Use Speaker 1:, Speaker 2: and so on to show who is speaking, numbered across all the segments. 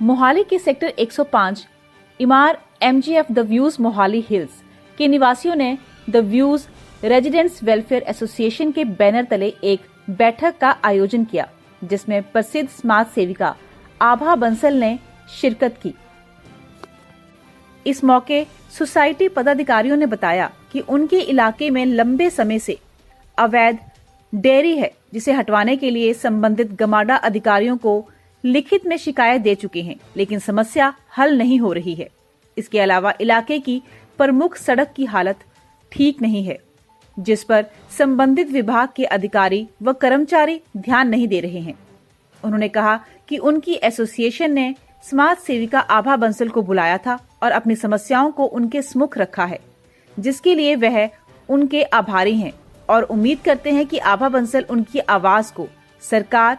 Speaker 1: मोहाली के sector 105 Emaar MGF the views Mohali hills के निवासियों ने the views residents welfare association के बैनर तले एक बैठक का आयोजन किया, जिसमें प्रसिद्ध समाज सेविका आभा बंसल ने शिरकत की। इस मौके सोसाइटी पदाधिकारियों ने बताया कि उनके इलाके में लंबे समय से अवैध डेयरी है, जिसे हटवाने के लिए संबंधित गमाडा अधिकारियों को लिखित में शिकायत दे चुके हैं, लेकिन समस्या हल नहीं हो रही है। इसके अलावा इलाके की प्रमुख सड़क की हालत ठीक नहीं है, जिस पर संबंधित विभाग के अधिकारी व कर्मचारी ध्यान नहीं दे रहे हैं। उन्होंने कहा कि उनकी एसोसिएशन ने समाज सेविका आभा बंसल को बुलाया था और अपनी समस्याओं को उनके समुख रखा है, जिसके लिए वह उनके आभारी हैं और उम्मीद करते हैं कि आभा बंसल उनकी आवाज़ को सरकार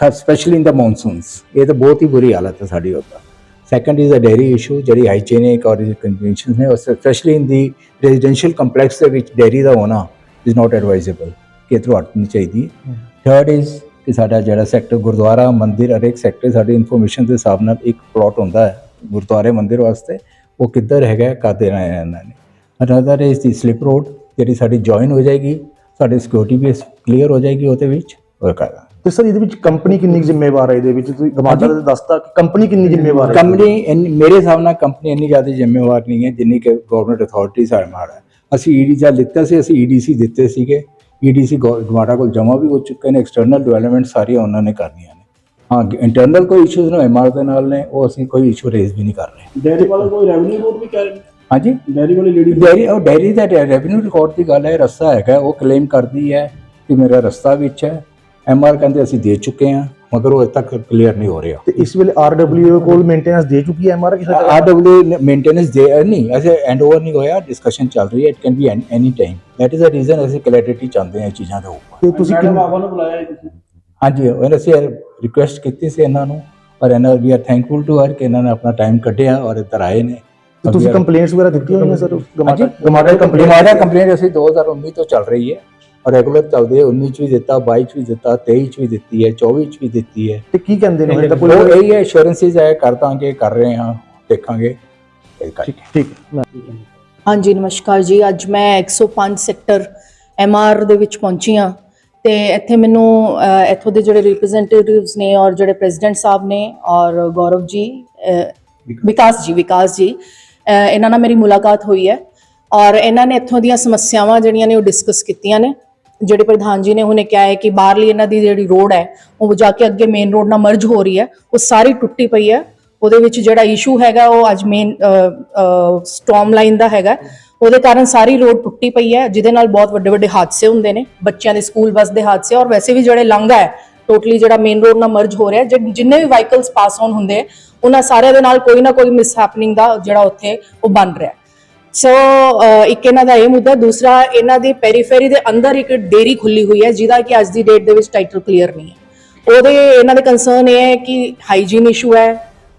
Speaker 2: ਸਪੈਸ਼ਲੀ ਇਨ ਦਾ ਮੌਨਸੂਨਸ ਇਹ ਤਾਂ ਬਹੁਤ ਹੀ ਬੁਰੀ ਹਾਲਤ ਹੈ ਸਾਡੀ ਉਹਦਾ second is a dairy issue ਜਿਹੜੀ ਹਾਈਜੀਨਿਕ ਔਰ ਕਨਵੈਨਸ਼ਨਸ ਨੇ ਔਰ specially in the residential complex ਦੇ ਵਿੱਚ ਡੇਰੀ ਦਾ ਹੋਣਾ ਇਜ਼ ਨਾਟ ਐਡਵਾਈਜ਼ੇਬਲ ਕਿ ਇਧਰੋਂ ਨਹੀਂ ਚਾਹੀਦੀ। ਹੈ ਥਰਡ ਇਜ਼ ਕਿ ਸਾਡਾ ਜਿਹੜਾ ਸੈਕਟਰ ਗੁਰਦੁਆਰਾ, ਮੰਦਿਰ ਹਰ ਇੱਕ ਸੈਕਟਰ ਸਾਡੀ ਇਨਫੋਰਮੇਸ਼ਨ ਦੇ ਹਿਸਾਬ ਨਾਲ ਇੱਕ ਪਲਾਟ ਹੁੰਦਾ ਹੈ ਗੁਰਦੁਆਰੇ, ਮੰਦਿਰ ਵਾਸਤੇ, ਉਹ ਕਿੱਧਰ ਹੈਗਾ ਕਰ ਦੇਣਾ ਹੈ ਇਹਨਾਂ ਨੇ। Another is the slip road ਜਿਹੜੀ ਸਾਡੀ ਜੁਆਇਨ ਹੋ ਜਾਏਗੀ, ਸਾਡੀ ਸਿਕਿਉਰਿਟੀ ਵੀ ਕਲੀਅਰ ਹੋ ਜਾਏਗੀ ਉਹਦੇ ਵਿੱਚ ਔਰ ਕਰਾਂਗਾ
Speaker 3: ਤੇ ਸਰ ਇਹਦੇ ਵਿੱਚ ਕੰਪਨੀ ਕਿੰਨੀ ਜ਼ਿੰਮੇਵਾਰ ਹੈ? ਇਹਦੇ ਵਿੱਚ ਤੁਸੀਂ ਗਮਾਡਾ ਦਾ ਦੱਸਤਾ ਕਿ ਕੰਪਨੀ ਕਿੰਨੀ ਜ਼ਿੰਮੇਵਾਰ ਹੈ?
Speaker 2: ਕੰਪਨੀ ਇੰਨੀ- ਮੇਰੇ ਹਿਸਾਬ ਨਾਲ ਕੰਪਨੀ ਇੰਨੀ ਜ਼ਿਆਦਾ ਜ਼ਿੰਮੇਵਾਰ ਨਹੀਂ ਹੈ ਜਿੰਨੀ ਕਿ ਗਵਰਨਮੈਂਟ ਅਥਾਰਟੀ ਸਾਡੇ ਨਾਲ ਹੈ। ਅਸੀਂ ਈਡੀ ਜਾਂ ਲਿੱਤਾ ਸੀ ਅਸੀਂ ਈਡੀਸੀ ਦਿੱਤੇ ਸੀਗੇ। ਈਡੀਸੀ ਗਵਾਟਾ ਕੋਲ ਜਮ੍ਹਾਂ ਵੀ ਹੋ ਚੁੱਕੇ ਨੇ ਐਕਸਟਰਨਲ ਡਿਵੈਲਪਮੈਂਟ ਸਾਰੀਆਂ ਉਹਨਾਂ ਨੇ ਕਰਨੀਆਂ ਨੇ। ਹਾਂ ਇੰਟਰਨਲ ਕੋਈ ਇਸ਼ੂਜ਼ ਨੇ ਐਮਆਰ ਦੇ ਨਾਲ ਨੇ ਉਹ ਅਸੀਂ ਕੋਈ ਇਸ਼ੂ ਰੇਜ਼ ਵੀ ਨਹੀਂ ਕਰ ਰਹੇ।
Speaker 4: ਡੈਰੀ ਵਾਲਾ ਕੋਈ ਰੈਵਨਿਊ ਬੋਰਡ ਵੀ ਕਹਿ ਰਹੇ
Speaker 2: ਹਾਂਜੀ?
Speaker 4: ਡੈਰੀ ਵਾਲੀ ਲੇਡੀ
Speaker 2: ਡੈਰੀ ਉਹ ਡੈਰੀ ਦਾ ਰੈਵਨਿਊ ਰਿਕਾਰਡ ਦੀ ਗੱਲ ਹੈ ਰਸਤਾ ਹੈਗਾ ਉਹ ਕਲੇਮ ਕਰਦੀ ਹੈ ਕਿ ਮੇਰਾ ਰਸਤਾ ਵਿੱਚ ਹੈ। ਐਮਆਰ ਕਹਿੰਦੇ ਅਸੀਂ ਦੇ ਚੁੱਕੇ ਹਾਂ ਮਗਰ ਉਹ ਅਜੇ ਤੱਕ ਕਲੀਅਰ ਨਹੀਂ ਹੋ ਰਿਹਾ।
Speaker 3: ਤੇ ਇਸ ਵੇਲੇ ਆਰਡਬਲਯੂ ਕੋਲ ਮੇਨਟੇਨੈਂਸ ਦੇ ਚੁੱਕੀ ਹੈ ਐਮਆਰ ਕਿਸੇ ਤਰ੍ਹਾਂ?
Speaker 2: ਆਰਡਬਲਯੂ ਮੇਨਟੇਨੈਂਸ ਦੇ ਨਹੀਂ ਐਸੇ ਐਂਡ ਓਵਰ ਨਹੀਂ ਹੋਇਆ ਡਿਸਕਸ਼ਨ ਚੱਲ ਰਹੀ ਹੈ it can be any time that is a reason ਅਸੀਂ ਕਲੈਰਿਟੀ ਚਾਹੁੰਦੇ ਹਾਂ ਇਹ ਚੀਜ਼ਾਂ ਦੇ ਉੱਪਰ।
Speaker 3: ਤੇ ਤੁਸੀਂ
Speaker 4: ਮੈਡਮ
Speaker 3: ਕਿੰਨਾ
Speaker 4: ਆਪਾਂ ਨੂੰ ਬੁਲਾਇਆ ਹੈ ਤੁਸੀਂ।
Speaker 2: ਹਾਂਜੀ ਉਹ ਅਸੀਂ ਰਿਕੁਐਸਟ ਕੀਤੀ ਸੀ ਇਹਨਾਂ ਨੂੰ ਔਰ ਇਹਨਾਂ we are thankful to her ਕਿ ਇਹਨਾਂ ਨੇ ਆਪਣਾ ਟਾਈਮ ਕੱਢਿਆ ਔਰ ਇੱਧਰ ਆਏ ਨੇ।
Speaker 3: ਤੇ ਤੁਸੀਂ ਕੰਪਲੇਂਟਸ ਵਗੈਰਾ ਦਿੱਤੀਆਂ ਹੋਈਆਂ ਸਰ ਗਮਾਡਾ
Speaker 2: ਹਾਂਜੀ।
Speaker 3: ਗਮਾਡਾ ਕੰਪਲੇਂਟ
Speaker 2: ਹਮਾਰਾ ਕੰਪਲੇਂਟ ਅਸੀਂ 2019 ਤੋਂ ਚੱਲ ਰਹੀ ਹੈ। ਔਰ ਰੈਗੂਲਰ ਚੱਲਦੀ ਹੈ 19 ਚ ਵੀ ਦਿੱਤਾ 22 ਚ ਵੀ ਦਿੱਤਾ 23 ਚ ਵੀ ਦਿੱਤੀ ਹੈ 24 ਚ ਵੀ ਦਿੱਤੀ ਹੈ।
Speaker 3: ਤੇ ਕੀ ਕਹਿੰਦੇ ਨੇ?
Speaker 2: ਉਹ
Speaker 3: ਕੋਈ
Speaker 2: ਇਹੀ ਹੈ ਐਸ਼ੋਰੈਂਸਿਸ ਹੈ ਕਰ ਦਾਂਗੇ ਕਰ ਰਹੇ ਹਾਂ ਦੇਖਾਂਗੇ।
Speaker 3: ਠੀਕ ਠੀਕ
Speaker 5: ਹਾਂਜੀ ਨਮਸਕਾਰ ਜੀ। ਅੱਜ ਮੈਂ 105 ਸੈਕਟਰ ਐਮਆਰ ਦੇ ਵਿੱਚ ਪਹੁੰਚੀ ਹਾਂ ਤੇ ਇੱਥੇ ਮੈਨੂੰ ਇੱਥੋਂ ਦੇ ਜਿਹੜੇ ਰਿਪਰੈਜ਼ੈਂਟੇਟਿਵਸ ਨੇ ਔਰ ਜਿਹੜੇ ਪ੍ਰੈਜ਼ੀਡੈਂਟ ਸਾਹਿਬ ਨੇ ਔਰ ਗੌਰਵ ਜੀ ਵਿਕਾਸ। ਜੀ ਵਿਕਾਸ ਜੀ ਇਹਨਾਂ ਨਾਲ ਮੇਰੀ ਮੁਲਾਕਾਤ ਹੋਈ ਹੈ ਔਰ ਇਹਨਾਂ ਨੇ ਇੱਥੋਂ ਦੀਆਂ ਸਮੱਸਿਆਵਾਂ ਜਿਹੜੀਆਂ ਨੇ ਉਹ ਡਿਸਕਸ ਕੀਤੀਆਂ ਨੇ। ਜਿਹੜੇ ਪ੍ਰਧਾਨ ਜੀ ਨੇ ਉਹਨੇ ਕਿਹਾ ਹੈ ਕਿ ਬਾਹਰਲੀ ਇਹਨਾਂ ਦੀ ਜਿਹੜੀ ਰੋਡ ਹੈ ਉਹ ਜਾ ਕੇ ਅੱਗੇ ਮੇਨ ਰੋਡ ਨਾਲ ਮਰਜ ਹੋ ਰਹੀ ਹੈ ਉਹ ਸਾਰੀ ਟੁੱਟੀ ਪਈ ਹੈ। ਉਹਦੇ ਵਿੱਚ ਜਿਹੜਾ ਇਸ਼ੂ ਹੈਗਾ ਉਹ ਅੱਜ ਮੇਨ ਸਟਾਰਮ ਲਾਈਨ ਦਾ ਹੈਗਾ। ਉਹਦੇ ਕਾਰਨ ਸਾਰੀ ਰੋਡ ਟੁੱਟੀ ਪਈ ਹੈ ਜਿਹਦੇ ਨਾਲ ਬਹੁਤ ਵੱਡੇ ਵੱਡੇ ਹਾਦਸੇ ਹੁੰਦੇ ਨੇ ਬੱਚਿਆਂ ਦੇ ਸਕੂਲ ਬੱਸ ਦੇ ਹਾਦਸੇ ਔਰ ਵੈਸੇ ਵੀ ਜਿਹੜੇ ਲੰਘਾ ਹੈ ਟੋਟਲੀ ਜਿਹੜਾ ਮੇਨ ਰੋਡ ਨਾਲ ਮਰਜ ਹੋ ਰਿਹਾ ਜਿੰਨੇ ਵੀ ਵਾਹੀਕਲਸ ਪਾਸ ਆਨ ਹੁੰਦੇ ਆ, ਉਹਨਾਂ ਸਾਰਿਆਂ ਦੇ ਨਾਲ ਕੋਈ ਨਾ ਕੋਈ ਮਿਸ ਹੈਪਨਿੰਗ ਦਾ ਜਿਹੜਾ ਉੱਥੇ ਉਹ ਬਣ ਰਿਹਾ ਸੋ uh, ਇੱਕ ਇਹਨਾਂ ਦਾ ਇਹ ਮੁੱਦਾ, ਦੂਸਰਾ ਇਹਨਾਂ ਦੀ ਪੈਰੀਫੇਰੀ ਦੇ ਅੰਦਰ ਇੱਕ ਡੇਰੀ ਖੁੱਲੀ ਹੋਈ ਹੈ, ਜਿਹਦਾ ਕਿ ਅੱਜ ਦੀ ਡੇਟ ਦੇ ਵਿੱਚ ਟਾਈਟਲ ਕਲੀਅਰ ਨਹੀਂ ਹੈ। ਉਹਦੇ ਇਹਨਾਂ ਦੇ ਕੰਸਰਨ ਇਹ ਹੈ ਕਿ ਹਾਈਜੀਨ ਇਸ਼ੂ ਹੈ,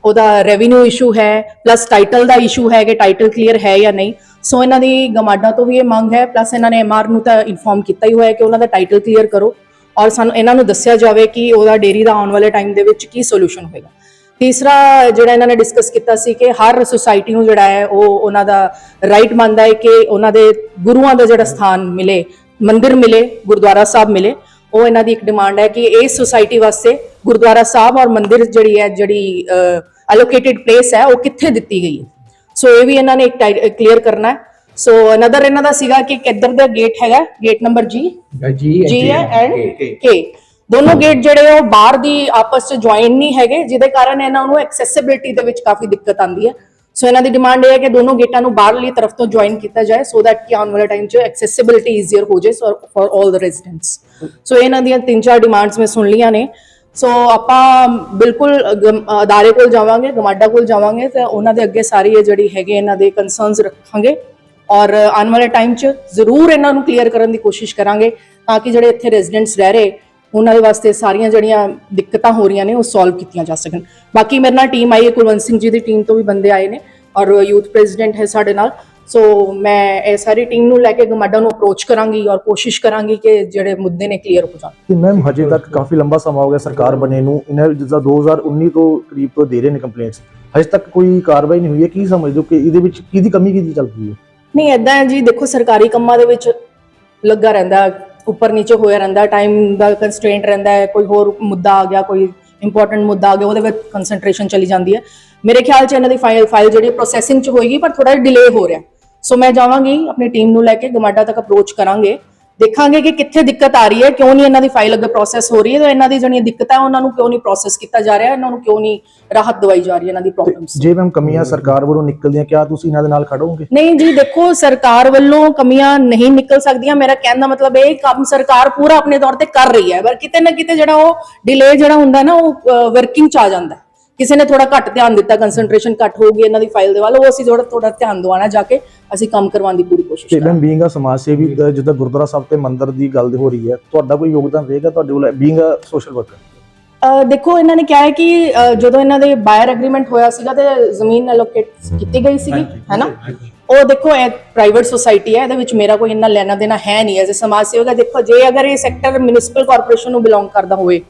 Speaker 5: ਉਹਦਾ ਰੈਵਨਿਊ ਇਸ਼ੂ ਹੈ ਪਲੱਸ ਟਾਈਟਲ ਦਾ ਇਸ਼ੂ ਹੈ ਕਿ ਟਾਈਟਲ ਕਲੀਅਰ ਹੈ ਜਾਂ ਨਹੀਂ। ਸੋ ਇਹਨਾਂ ਦੀ ਗਮਾਡਾ ਤੋਂ ਵੀ ਇਹ ਮੰਗ ਹੈ ਪਲੱਸ ਇਹਨਾਂ ਨੇ ਐਮਆਰ ਨੂੰ ਤਾਂ ਇਨਫੋਰਮ ਕੀਤਾ ਹੀ ਹੋਇਆ ਹੈ ਕਿ ਉਹਨਾਂ ਦਾ ਟਾਈਟਲ ਕਲੀਅਰ ਕਰੋ। ਔਰ ਸਾਨੂੰ, ਇਹਨਾਂ ਨੂੰ ਦੱਸਿਆ ਜਾਵੇ ਕਿ ਉਹਦਾ ਡੇਰੀ ਦਾ ਆਉਣ ਵਾਲੇ ਟਾਈਮ ਦੇ ਵਿੱਚ ਕੀ ਸੋਲੂਸ਼ਨ ਹੋਏਗਾ। ਤੀਸਰਾ ਜਿਹੜਾ ਇਹਨਾਂ ਨੇ ਡਿਸਕਸ ਕੀਤਾ ਸੀ ਕਿ ਹਰ ਸੁਸਾਇਟੀ ਨੂੰ ਜਿਹੜਾ ਹੈ ਉਹ ਉਹਨਾਂ ਦਾ ਰਾਈਟ ਮੰਨਦਾ ਹੈ ਕਿ ਉਹਨਾਂ ਦੇ ਗੁਰੂਆਂ ਦਾ ਜਿਹੜਾ ਸਥਾਨ ਮਿਲੇ ਮੰਦਿਰ ਮਿਲੇ ਗੁਰਦੁਆਰਾ ਸਾਹਿਬ ਮਿਲੇ ਉਹ ਇਹਨਾਂ ਦੀ ਇੱਕ ਡਿਮਾਂਡ ਹੈ ਕਿ ਇਸ ਸੁਸਾਇਟੀ ਵਾਸਤੇ ਗੁਰਦੁਆਰਾ ਸਾਹਿਬ ਔਰ ਮੰਦਿਰ ਜਿਹੜੀ ਹੈ ਜਿਹੜੀ ਅਲੋਕੇਟਿਡ ਪਲੇਸ ਹੈ ਉਹ ਕਿੱਥੇ ਦਿੱਤੀ ਗਈ ਹੈ। ਸੋ ਇਹ ਵੀ ਇਹਨਾਂ ਨੇ ਇੱਕ ਕਲੀਅਰ ਕਰਨਾ ਹੈ। ਸੋ ਅਨਦਰ ਇਹਨਾਂ ਦਾ ਸੀਗਾ ਕਿ ਕਿੱਧਰ ਦਾ ਗੇਟ ਹੈਗਾ? ਗੇਟ ਨੰਬਰ ਜੀ
Speaker 2: ਜੀ
Speaker 5: ਜੀ ਹੈ ਐਂਡ ਕੇ ਦੋਨੋਂ ਗੇਟ ਜਿਹੜੇ ਆ, ਉਹ ਬਾਹਰ ਦੀ ਆਪਸ ਚ ਜੁਆਇਨ ਨਹੀਂ ਹੈਗੇ, ਜਿਹਦੇ ਕਾਰਨ ਇਹਨਾਂ ਨੂੰ ਐਕਸੈਸਿਬਿਲਿਟੀ ਦੇ ਵਿੱਚ ਕਾਫੀ ਦਿੱਕਤ ਆਉਂਦੀ ਹੈ। ਸੋ ਇਹਨਾਂ ਦੀ ਡਿਮਾਂਡ ਇਹ ਹੈ ਕਿ ਦੋਨੋਂ ਗੇਟਾਂ ਨੂੰ ਬਾਹਰਲੀ ਤਰਫ ਤੋਂ ਜੁਆਇਨ ਕੀਤਾ ਜਾਏ ਸੋ ਦੈਟ ਕਿ ਆਉਣ ਵਾਲੇ ਟਾਈਮ 'ਚ ਐਕਸੈਸਿਬਿਲਿਟੀ ਈਜ਼ੀਅਰ ਹੋ ਜਾਏ ਫॉर ਆਲ ਦ ਰੈਜ਼ੀਡੈਂਟਸ ਸੋ ਇਹਨਾਂ ਦੀਆਂ ਤਿੰਨ ਚਾਰ ਡਿਮਾਂਡਸ ਮੈਂ ਸੁਣ ਲੀਆਂ ਨੇ। ਸੋ ਆਪਾਂ ਬਿਲਕੁਲ ਗਮ- ਅਦਾਰੇ ਕੋਲ ਜਾਵਾਂਗੇ, ਗਮਾਡਾ ਕੋਲ ਜਾਵਾਂਗੇ, ਤੇ ਉਹਨਾਂ ਦੇ ਅੱਗੇ ਸਾਰੀ ਇਹ ਜਿਹੜੀ ਹੈਗੇ ਇਹਨਾਂ ਦੇ ਕਨਸਰਨਸ ਰੱਖਾਂਗੇ। ਔਰ ਆਉਣ ਵਾਲੇ ਟਾਈਮ 'ਚ ਜ਼ਰੂਰ ਇਹਨਾਂ ਨੂੰ ਕਲੀਅਰ ਕਰਨ ਦੀ ਕੋਸ਼ਿਸ਼ ਕਰਾਂਗੇ, ਤਾਂ ਕਿ ਜਿਹੜੇ ਇੱਥੇ ਰੈਜ਼ੀਡੈਂਟਸ ਰਹਿ ਰਹੇ ਉਹਨਾਂ ਦੇ ਵਾਸਤੇ ਸਾਰੀਆਂ ਜਿਹੜੀਆਂ ਦਿੱਕਤਾਂ ਹੋ ਰਹੀਆਂ ਨੇ ਉਹ ਸੋਲਵ ਕੀਤੀਆਂ ਜਾ ਸਕਣ। ਬਾਕੀ ਮੇਰੇ ਨਾਲ ਟੀਮ ਆਈ ਹੈ ਕੁਲਵੰਤ ਸਿੰਘ ਜੀ ਦੀ ਟੀਮ ਤੋਂ ਵੀ ਬੰਦੇ ਆਏ ਨੇ ਔਰ ਯੂਥ ਪ੍ਰੈਜ਼ੀਡੈਂਟ ਹੈ ਸਾਡੇ ਨਾਲ। ਸੋ ਮੈਂ ਇਹ ਸਾਰੀ ਟੀਮ ਨੂੰ ਲੈ ਕੇ ਗਮਾਡਾ ਨੂੰ ਅਪਰੋਚ ਕਰਾਂਗੀ ਔਰ ਕੋਸ਼ਿਸ਼ ਕਰਾਂਗੀ ਕਿ ਜਿਹੜੇ ਮੁੱਦੇ ਨੇ ਕਲੀਅਰ ਹੋ ਜਾਣ।
Speaker 3: ਕਿ ਮੈਮ ਹਜੇ ਤੱਕ ਕਾਫੀ ਲੰਬਾ ਸਮਾਂ ਹੋ ਗਿਆ ਸਰਕਾਰ ਬਣੇ ਨੂੰ। ਇਹਨਾਂ ਜਿੱਦਾਂ 2019 ਤੋਂ ਕਰੀਬ ਤੋਂ ਦੇ ਰਹੇ ਨੇ ਕੰਪਲੇਂਟਸ ਹਜੇ ਤੱਕ ਕੋਈ ਕਾਰਵਾਈ ਨਹੀਂ ਹੋਈ ਹੈ। ਕੀ ਸਮਝਦੇ ਹੋ ਕਿ ਇਹਦੇ ਵਿੱਚ ਕਿਹਦੀ ਕਮੀ ਕਿਹਦੀ ਚੱਲ ਰਹੀ ਹੈ?
Speaker 5: ਨਹੀਂ ਐਦਾਂ ਹੈ ਜੀ ਦੇਖੋ ਸਰਕਾਰੀ ਕੰਮਾਂ ਦੇ ਵਿੱਚ ਲੱਗਾ ਰਹਿੰਦਾ। ਉੱਪਰ ਨੀਚੇ ਹੋਇਆ ਰਹਿੰਦਾ ਟਾਈਮ ਦਾ ਕੰਸਟ੍ਰੇਂਟ ਰਹਿੰਦਾ ਹੈ, ਕੋਈ ਹੋਰ ਮੁੱਦਾ ਆ ਗਿਆ, ਕੋਈ ਇੰਪੋਰਟੈਂਟ ਮੁੱਦਾ ਆ ਗਿਆ, ਉਹਦੇ ਵਿੱਚ ਕਨਸੈਂਟਰੇਸ਼ਨ ਚਲੀ ਜਾਂਦੀ ਹੈ। ਮੇਰੇ ਖਿਆਲ 'ਚ ਇਹਨਾਂ ਦੀ ਫਾਈਲ ਫਾਈਲ ਜਿਹੜੀ ਪ੍ਰੋਸੈਸਿੰਗ 'ਚ ਹੋਏਗੀ, ਪਰ ਥੋੜਾ ਡਿਲੇ ਹੋ ਰਿਹਾ। ਸੋ ਮੈਂ ਜਾਵਾਂਗੀ, ਆਪਣੀ ਟੀਮ ਨੂੰ ਲੈ ਕੇ, ਗਮਾਡਾ ਤੱਕ ਅਪਰੋਚ ਕਰਾਂਗੇ। ਦੇਖਾਂਗੇ ਕਿ ਕਿੱਥੇ ਦਿੱਕਤ ਆ ਰਹੀ ਹੈ ਕਿਉਂ ਨਹੀਂ ਇਹਨਾਂ ਦੀ ਫਾਈਲ ਅੱਗੇ ਪ੍ਰੋਸੈਸ ਹੋ ਰਹੀ ਹੈ ਤੇ ਇਹਨਾਂ ਦੀ ਜਿਹੜੀਆਂ ਦਿੱਕਤਾਂ ਹੈ ਉਹਨਾਂ ਨੂੰ ਕਿਉਂ ਨਹੀਂ ਪ੍ਰੋਸੈਸ ਕੀਤਾ ਜਾ ਰਿਹਾ ਇਹਨਾਂ ਨੂੰ ਕਿਉਂ ਨਹੀਂ ਰਾਹਤ ਦਵਾਈ ਜਾ ਰਹੀ ਹੈ ਇਹਨਾਂ ਦੀ ਪ੍ਰੋਬਲਮਸ
Speaker 3: ਜੇ ਮੈਮ ਕਮੀਆਂ ਸਰਕਾਰ ਵੱਲੋਂ ਨਿਕਲਦੀਆਂ ਕਿਆ ਤੁਸੀਂ ਇਹਨਾਂ ਦੇ ਨਾਲ ਖੜੋਗੇ
Speaker 5: ਨਹੀਂ ਜੀ ਦੇਖੋ ਸਰਕਾਰ ਵੱਲੋਂ ਕਮੀਆਂ ਨਹੀਂ ਨਿਕਲ ਸਕਦੀਆਂ। ਮੇਰਾ ਕਹਿਣ ਦਾ ਮਤਲਬ ਇਹ ਕੰਮ ਸਰਕਾਰ ਪੂਰਾ ਆਪਣੇ ਤੌਰ ਤੇ ਕਰ ਰਹੀ ਹੈ ਪਰ ਕਿਤੇ ਨਾ ਕਿਤੇ ਜਿਹੜਾ ਉਹ ਡਿਲੇ ਜਿਹੜਾ ਹੁੰਦਾ ਨਾ ਉਹ ਵਰਕਿੰਗ ਚ ਆ ਜਾਂਦਾ ਹੈ। ਕਿਸੇ ਨੇ ਥੋੜਾ ਘੱਟ ਧਿਆਨ ਦਿੱਤਾ ਕਨਸੈਂਟਰੇਸ਼ਨ ਘੱਟ ਹੋਊਗੀ ਇਹਨਾਂ ਦੀ ਫਾਈਲ ਦੇ ਵੱਲ ਉਹ ਅਸੀਂ ਥੋੜਾ ਥੋੜਾ ਧਿਆਨ ਦਵਾਣਾ ਜਾ ਕੇ ਅਸੀਂ ਕੰਮ ਕਰਵਾਉਣ ਦੀ ਪੂਰੀ ਕੋਸ਼ਿਸ਼ ਕਰਾਂਗੇ।
Speaker 3: ਬੀਇੰਗ ਅ ਸਮਾਜ ਸੇਵੀ ਜਿੱਦਾਂ ਗੁਰਦੁਆਰਾ ਸਾਹਿਬ ਤੇ ਮੰਦਿਰ ਦੀ ਗੱਲ ਹੋ ਰਹੀ ਹੈ ਤੁਹਾਡਾ ਕੋਈ ਯੋਗਦਾਨ ਰਹੇਗਾ ਤੁਹਾਡੇ ਕੋਲ ਬੀਇੰਗ ਅ ਸੋਸ਼ਲ ਵਰਕਰ
Speaker 5: ਦੇਖੋ ਇਹਨਾਂ ਨੇ ਕਿਹਾ ਹੈ ਕਿ ਜਦੋਂ ਇਹਨਾਂ ਦੇ ਬਾਇਰ ਐਗਰੀਮੈਂਟ ਹੋਇਆ ਸੀਗਾ ਤੇ ਜ਼ਮੀਨ ਐਲੋਕੇਟ ਕੀਤੀ ਗਈ ਸੀਗੀ ਹੈਨਾ? ਉਹ ਦੇਖੋ ਇਹ ਪ੍ਰਾਈਵੇਟ ਸੁਸਾਇਟੀ ਹੈ ਇਹਦੇ ਵਿੱਚ ਮੇਰਾ ਕੋਈ ਇੰਨਾ ਲੈਣਾ ਦੇਣਾ ਹੈ ਨਹੀਂ ਐਜ਼ ਅ ਸਮਾਜ ਸੇਵਕ ਹੈ। ਦੇਖੋ ਜੇ ਅਗਰ ਇਹ ਸੈਕਟਰ ਮਿਊਨਿਸਪਲ ਕਾਰਪੋਰੇਸ਼ਨ ਨੂੰ ਬਿਲੋਂਗ ਕਰਦਾ ਹੋਵੇ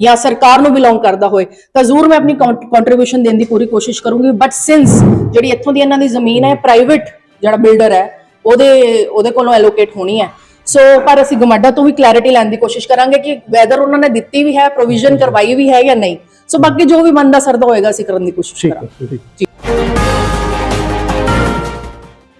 Speaker 5: ਜਾਂ ਸਰਕਾਰ ਨੂੰ ਬਿਲੋਂਗ ਕਰਦਾ ਹੋਏ ਤਾਂ ਜ਼ਰੂਰ ਮੈਂ ਆਪਣੀ ਕੰਟਰੀਬਿਊਸ਼ਨ ਦੇਣ ਦੀ ਪੂਰੀ ਕੋਸ਼ਿਸ਼ ਕਰੂੰਗੀ। ਬਟ ਸਿੰਸ ਜਿਹੜੀ ਇੱਥੋਂ ਦੀ ਇਹਨਾਂ ਦੀ ਜ਼ਮੀਨ ਹੈ ਪ੍ਰਾਈਵੇਟ ਜਿਹੜਾ ਬਿਲਡਰ ਹੈ ਉਹਦੇ ਉਹਦੇ ਕੋਲੋਂ ਐਲੋਕੇਟ ਹੋਣੀ ਹੈ। ਸੋ ਪਰ ਅਸੀਂ ਗਮਾਡਾ ਤੋਂ ਵੀ ਕਲੈਰਿਟੀ ਲੈਣ ਦੀ ਕੋਸ਼ਿਸ਼ ਕਰਾਂਗੇ ਕਿ ਵੈਦਰ ਉਹਨਾਂ ਨੇ ਦਿੱਤੀ ਵੀ ਹੈ ਪ੍ਰੋਵੀਜ਼ਨ ਕਰਵਾਈ ਵੀ ਹੈ ਜਾਂ ਨਹੀਂ। ਸੋ ਬਾਕੀ ਜੋ ਵੀ ਬੰਦਾ ਸਰਦਾ ਹੋਏਗਾ ਅਸੀਂ ਕਰਨ ਦੀ ਕੋਸ਼ਿਸ਼ ਕਰਾਂਗੇ।